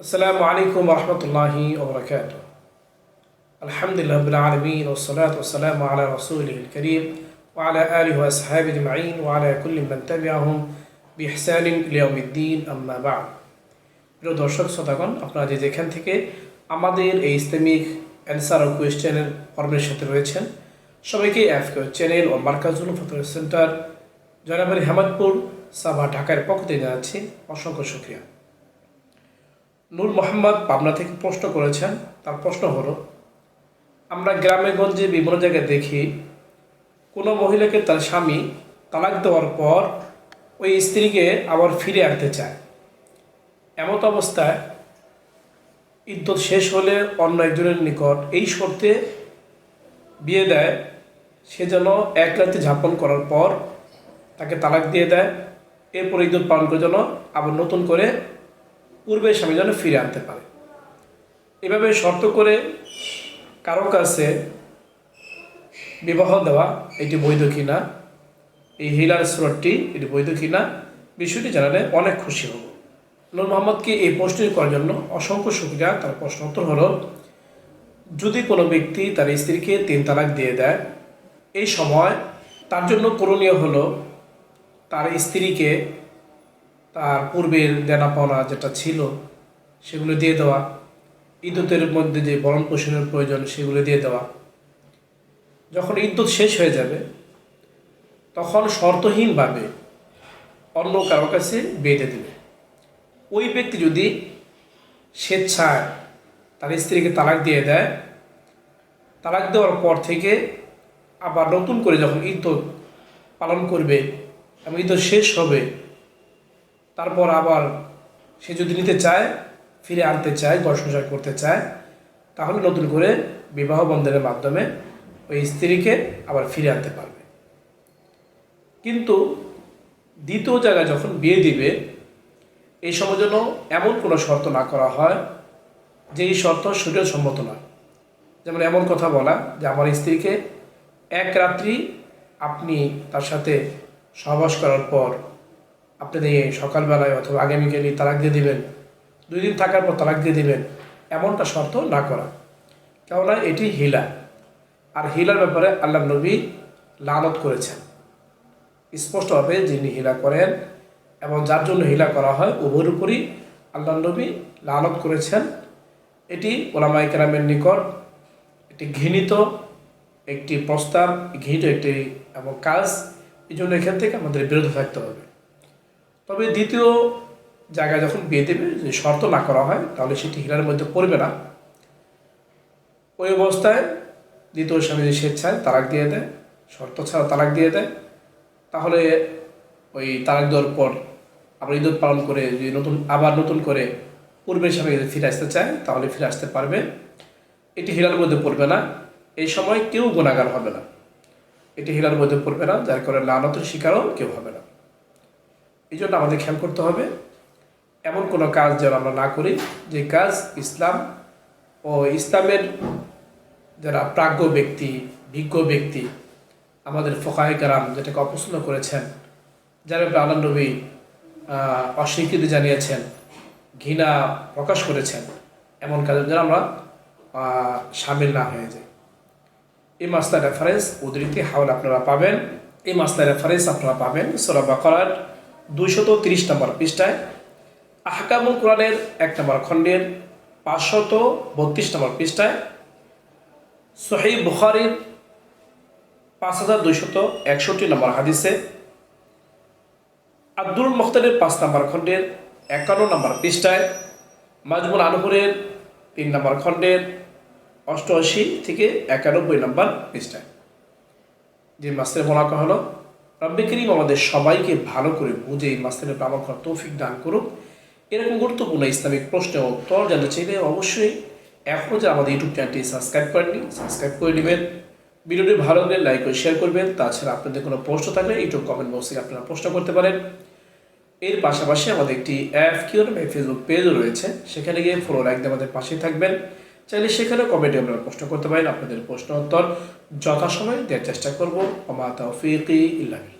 السلام عليكم ورحمة الله وبركاته الحمد لله رب العالمين والصلاة والسلام على رسوله الكريم وعلى آله وأصحابه أجمعين وعلى كل من تبعهم بإحسان ليوم الدين أما بعد প্রিয় দর্শক শ্রোতাগণ আপনারা যে যেখান থেকে আমাদের এই ইসলামিক অ্যান্সার ও কোয়েশ্চেনের কর্মের সাথে রয়েছেন সবাইকে এফকে চ্যানেল ও মার্কাজুল ফতর সেন্টার জয়নাবাড়ি হেমাদপুর সাভা ঢাকার পক্ষ থেকে জানাচ্ছি অসংখ্য শুক্রিয়া নূর মোহাম্মদ পাবনা থেকে প্রশ্ন করেছেন। তার প্রশ্ন হলো, আমরা গ্রামে গঞ্জে বিভিন্ন জায়গায় দেখি, কোনো মহিলাকে তার স্বামী তালাক দেওয়ার পর ওই স্ত্রীকে আবার ফিরে আনতে চায়। এমত অবস্থায় ইদ্যত শেষ হলে অন্য একজনের নিকট এই শর্তে বিয়ে দেয়, সে যেন এক রাতে ঝাপন করার পর তাকে তালাক দিয়ে দেয়। এরপর ইদ্যত পালন করে যেন আবার নতুন করে পূর্বের স্বামী যেন ফিরে আনতে পারে। এভাবে শর্ত করে কারও কাছে বিবাহ দেওয়া, এটি বৈধ কিনা, এই হিলার স্রোতটি এটি বৈধ কিনা, বিষয়টি জানালে অনেক খুশি হব। নূর মোহাম্মদকে এই প্রশ্নটি করার জন্য অসংখ্য সুবিধা তার প্রশ্ন উত্তর হলো, যদি কোনো ব্যক্তি তার স্ত্রীকে তিন তালাক দিয়ে দেয়, এই সময় তার জন্য করণীয় হলো তার স্ত্রীকে তার পূর্বের দেনা পাওনা যেটা ছিল, সেগুলো দিয়ে দেওয়া। ইদ্যুতের মধ্যে যে বরণ পোষণের প্রয়োজন, সেগুলো দিয়ে দেওয়া। যখন ইদ্যুৎ শেষ হয়ে যাবে, তখন শর্তহীনভাবে অন্য কারও কাছে বেঁধে দেবে। ওই ব্যক্তি যদি স্বেচ্ছায় তার স্ত্রীকে তালাক দিয়ে দেয়, তালাক দেওয়ার পর থেকে আবার নতুন করে যখন ইদ্যুৎ পালন করবে এবং ইদ্যুৎ শেষ হবে তারপর আবার সে যদি নিতে চায়, ফিরে আনতে চায় ঘর সংসার করতে চায়, তাহলে নতুন করে বিবাহ বন্ধনের মাধ্যমে ওই স্ত্রীকে আবার ফিরে আনতে পারবে। কিন্তু দ্বিতীয় জায়গায় যখন বিয়ে দিবে, এই সময় যেন এমন কোনো শর্ত না করা হয় যে এই শর্ত শরীর সম্মত নয়। যেমন এমন কথা বলা যে আমার স্ত্রীকে এক রাত্রি আপনি তার সাথে সহবাস করার পর আপনি দিয়ে সকালবেলায় অথবা আগামীকালই তালাক দিয়ে দিবেন। দুই দিন থাকার পর তালাক দিয়ে দিবেন। এমনটা শর্ত না করা। কেননা এটি হিলা। আর হিলার ব্যাপারে আল্লাহ নবী লানত করেছেন। স্পষ্টভাবে যিনি হিলা করেন এবং যার জন্য হিলা করা হয়, উভয়ের উপরই আল্লাহ নবী লানত করেছেন। এটি ওলামাই কেরামের নিকট একটি ঘৃণিত একটি প্রস্তাব, ঘৃণিত একটি এবং কাজ। এই জন্য এখান থেকে আমাদের বিরত থাকতে হবে। তবে দ্বিতীয় জায়গায় যখন বিয়ে দেবে, যদি শর্ত না করা হয়, তাহলে সেটি হিলার মধ্যে পড়বে না। ওই অবস্থায় দ্বিতীয় স্বামী যদি স্বেচ্ছায় তালাক দিয়ে দেয়, শর্ত ছাড়া তালাক দিয়ে দেয়, তাহলে ওই তালাক দেওয়ার পর আবার ঈদ পালন করে, যদি নতুন, আবার নতুন করে পূর্বের স্বামী যদি ফিরে আসতে চায়, তাহলে ফিরে আসতে পারবে। এটি হিলার মধ্যে পড়বে না। এই সময় কেউ গুণাগার হবে না। এটি হিলার মধ্যে পড়বে না, যার কারণে লানতের শিকারও কেউ হবে না। এই জন্য আমাদের খেয়াল করতে হবে, এমন কোনো কাজ যেন আমরা না করি, যে কাজ ইসলাম ও ইসলামের যারা প্রাজ্ঞ ব্যক্তি, বিজ্ঞ ব্যক্তি, আমাদের ফোকায় কারাম যেটাকে অপছন্দ করেছেন, যারা আল্লাহ নবী অস্বীকৃতি জানিয়েছেন, ঘৃণা প্রকাশ করেছেন, এমন কাজে যেন আমরা সামিল না হয়ে যাই। এই মাসলার রেফারেন্স উদ্ধৃতি হাওল আপনারা পাবেন, এই মাসলার রেফারেন্স আপনারা পাবেন, সোরা বাকরার দুইশত তিরিশ নম্বর পৃষ্ঠায় আহকামুল কোরআনের এক নম্বর খণ্ডের পাঁচশত বত্রিশ নম্বর পৃষ্ঠায় সহি বুখারির পাঁচ হাজার দুইশত একষট্টি নম্বর হাদিসে আব্দুল মুখতারের পাঁচ নম্বর খণ্ডের একান্ন নম্বর পৃষ্ঠায় মাজমুল আনহুরের তিন নম্বর খণ্ডের অষ্টআশি থেকে একানব্বই নম্বর পৃষ্ঠায়। যে মাস্টারের মোলাকা হলো রব্বে করিম আমাদের সবাইকে ভালো করে বুঝে এই আমল করার তৌফিক দান করুক। এরকম গুরুত্বপূর্ণ ইসলামিক প্রশ্নের উত্তর জানতে চাইলে অবশ্যই এখনও যে আমাদের ইউটিউব চ্যানেলটি সাবস্ক্রাইব করেননি সাবস্ক্রাইব করে নেবেন। ভিডিওটি ভালো লাগলে লাইক করে শেয়ার করবেন। তাছাড়া আপনাদের কোনো প্রশ্ন থাকলে ইউটিউব কমেন্ট বক্সে আপনারা প্রশ্ন করতে পারেন। এর পাশাপাশি আমাদের একটি অ্যাপ কিউ ফেসবুক পেজও রয়েছে, সেখানে গিয়ে ফলো লাইক দিয়ে আমাদের পাশেই থাকবেন। চাইলে সেখানে কমেন্টে আপনারা প্রশ্ন করতে পারেন, আপনাদের প্রশ্ন উত্তর যথাসময়ে দেওয়ার চেষ্টা করব। অমা তৌফিকি ইল্লাহি